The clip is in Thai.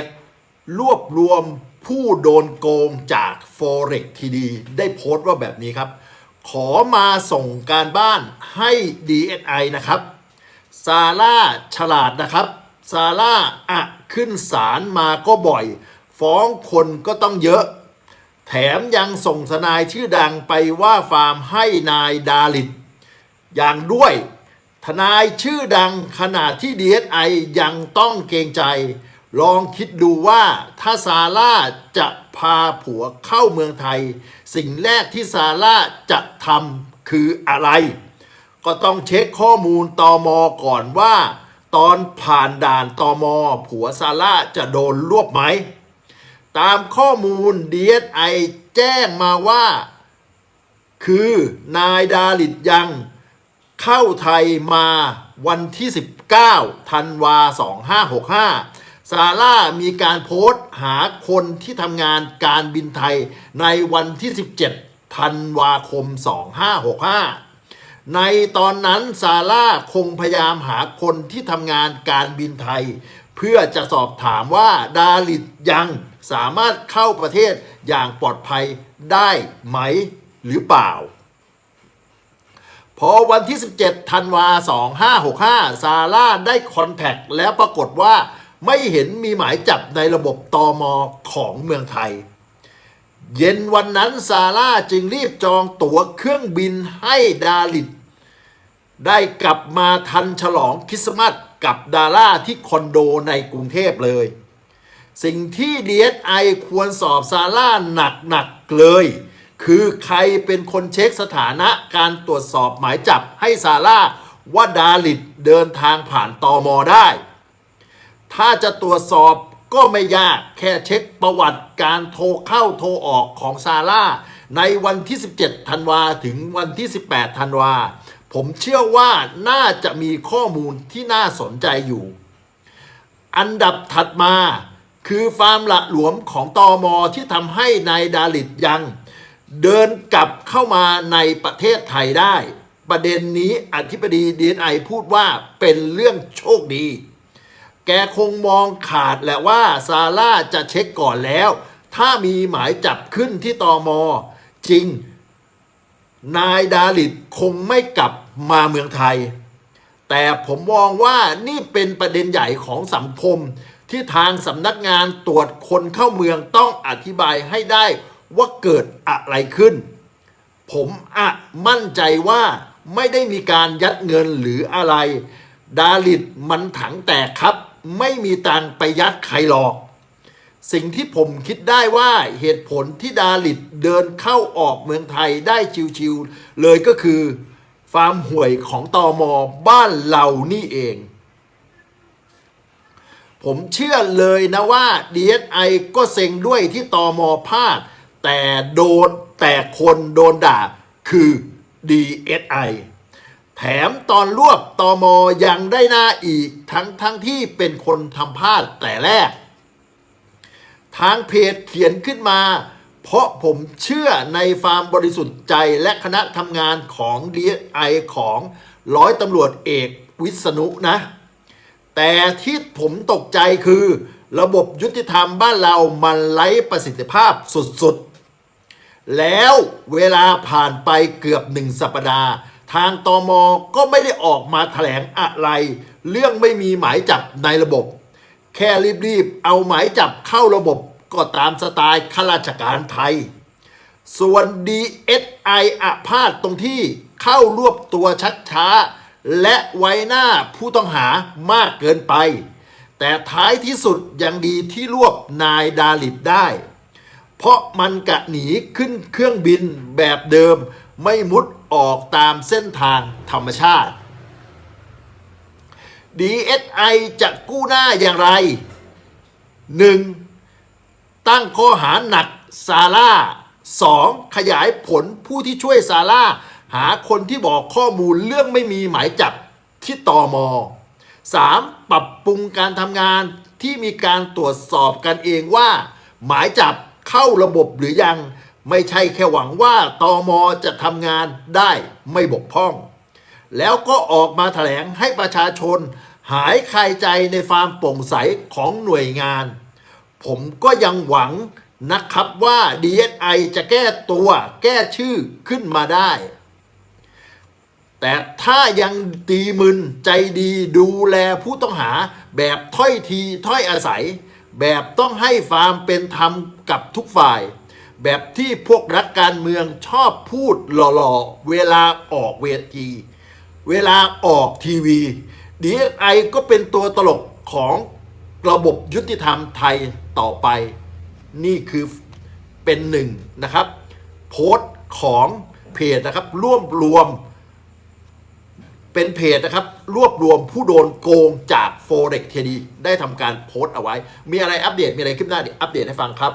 จ รวบรวมผู้โดนโกงจาก Forex ทีดีได้โพสต์ว่าแบบนี้ครับ ขอมาส่งการบ้านให้ DSI นะครับ ซาร่าฉลาดนะครับ ซาร่าอะขึ้นศาลมาก็บ่อย ฟ้องคนก็ต้องเยอะ แถมยังส่งทนายชื่อดังไปว่าฟาร์มให้นายดาลิตอย่างด้วยทนายชื่อดังขนาดที่ DSI ยังต้องเกรงใจ ลองคิดดูว่าถ้าซาร่าจะพาผัวเข้าเมืองไทย สิ่งแรกที่ซาร่าจะทำคืออะไร ก็ต้องเช็คข้อมูลตอมอก่อนว่า ตอนผ่านด่านตอมอผัวซาร่าจะโดนรวบไหม ตามข้อมูล DSI แจ้งมาว่า คือนายดาลิตยังเข้าไทยมาวันที่ 19ธันวา2565 ซาร่ามีการโพสต์หาคนที่ทำงานการบินไทยในวันที่ 17 ธันวาคม 2565 ในตอนนั้นซาร่าคงพยายามหาคนที่ทำงานการบินไทย เพื่อจะสอบถามว่าดาลิตยังสามารถเข้าประเทศอย่างปลอดภัยได้ไหมหรือเปล่า พอวันที่ 17 ธันวา 2565 ซาร่าได้คอนแทคแล้วปรากฏว่า ไม่เห็นมีหมายจับในระบบตอมอของเมืองไทย เย็นวันนั้นซาร่าจึงรีบจองตั๋วเครื่องบินให้ดาลิตได้กลับมาทันฉลองคริสต์มาสกับดาร่าที่คอนโดในกรุงเทพเลย สิ่งที่ DSI ควรสอบซาร่าหนักๆเลย คือใครเป็นคนเช็คสถานะการตรวจสอบหมายจับให้ซาร่าว่าดาลิตเดินทางผ่านตอมอได้ ถ้าจะตรวจสอบก็ไม่ยากแค่เช็คประวัติการโทรเข้าโทรออกของซาร่าในวันที่ 17 ธันวาถึงวันที่ 18 ธันวา ผมเชื่อว่าน่าจะมีข้อมูลที่น่าสนใจอยู่ อันดับถัดมาคือฟาร์มละหลวมของตอมอที่ทำให้นายดาลิตยัง เดินกลับเข้ามาในประเทศไทยได้ ประเด็นนี้อธิบดีดีไอพูดว่าเป็นเรื่องโชคดี แกคงมองขาดแหละว่าซาร่าจะเช็คก่อนแล้ว ถ้ามีหมายจับขึ้นที่ตอมอจริง นายดาลิตคงไม่กลับมาเมืองไทย แต่ผมมองว่านี่เป็นประเด็นใหญ่ของสังคม ที่ทางสำนักงานตรวจคนเข้าเมืองต้องอธิบายให้ได้ว่าเกิดอะไรขึ้น ผมอะมั่นใจว่าไม่ได้มีการยัดเงินหรืออะไร ดาลิตมันถังแตกครับ ไม่มีตังไปยัดใครหรอก สิ่งที่ผมคิดได้ว่าเหตุผลที่ดาลิตเดินเข้าออกเมืองไทยได้ชิวๆเลยก็คือฟาร์มห่วยของตอมอบ้านเรานี่เอง ผมเชื่อเลยนะว่า DSI ก็เซ็งด้วยที่ตอมอพลาด แต่โดนแต่คนโดนด่าคือ DSI แถมตอนรวบตอมอยังได้หน้าอีกทั้งทั้งที่เป็นคนทำพลาดแต่แรก ทางเพจเขียนขึ้นมา เพราะผมเชื่อในฟามบริสุทธิ์ใจและคณะทำงานของ DSI ของร้อยตำรวจเอกวิษณุนะ แต่ที่ผมตกใจคือ ระบบยุติธรรมบ้านเรามันไร้ประสิทธิภาพสุดๆ แล้วเวลาผ่านไปเกือบหนึ่งสัปดาห์ ทางตอมอก็ไม่ได้ออกมาแถลงอะไร เรื่องไม่มีหมายจับในระบบ แค่รีบๆ เอาหมายจับเข้าระบบก็ตามสไตล์ข้าราชการไทย ส่วน DSI อาพาธตรงที่เข้ารวบตัวชักช้า และไว้หน้าผู้ต้องหามากเกินไป แต่ท้ายที่สุดยังดีที่รวบนายดาลิตได้ เพราะมันกะหนีขึ้นเครื่องบินแบบเดิม ไม่มุดออกตามเส้นทางธรรมชาติ DSI จะกู้หน้าอย่างไร 1. ตั้งข้อหาหนักซาร่า 2. ขยายผลผู้ที่ช่วยซาร่า หาคนที่บอกข้อมูลเรื่องไม่มีหมายจับที่ตอมอ 3. ปรับปรุงการทำงานที่มีการตรวจสอบกันเองว่า หมายจับเข้าระบบหรือยัง ไม่ใช่แค่หวังว่าตอมอจะทำงานได้ไม่บกพร่อง แล้วก็ออกมาแถลงให้ประชาชน หายคลายใจในความโปร่งใสของหน่วยงาน ผมก็ยังหวังนะครับว่า DSI จะแก้ตัวแก้ชื่อขึ้นมาได้ แต่ถ้ายังตีมึนใจดีดูแลผู้ต้องหาแบบถ้อยทีถ้อยอาศัย แบบต้องให้ฟาร์มเป็นธรรมกับทุกฝ่าย แบบที่พวกรักการเมืองชอบพูดหล่อๆ เวลาออกเวที เวลาออกทีวี DSI ก็เป็นตัวตลกของระบบยุติธรรมไทยต่อไป นี่คือเป็นหนึ่งนะครับ โพสต์ของเพจนะครับรวบรวม เป็นเพจนะครับ รวบรวมผู้โดนโกงจาก Forex เทดีได้ทำการโพสต์เอาไว้ มีอะไรอัปเดตมีอะไรขึ้นหน้าเดี๋ยวอัปเดตให้ฟังครับ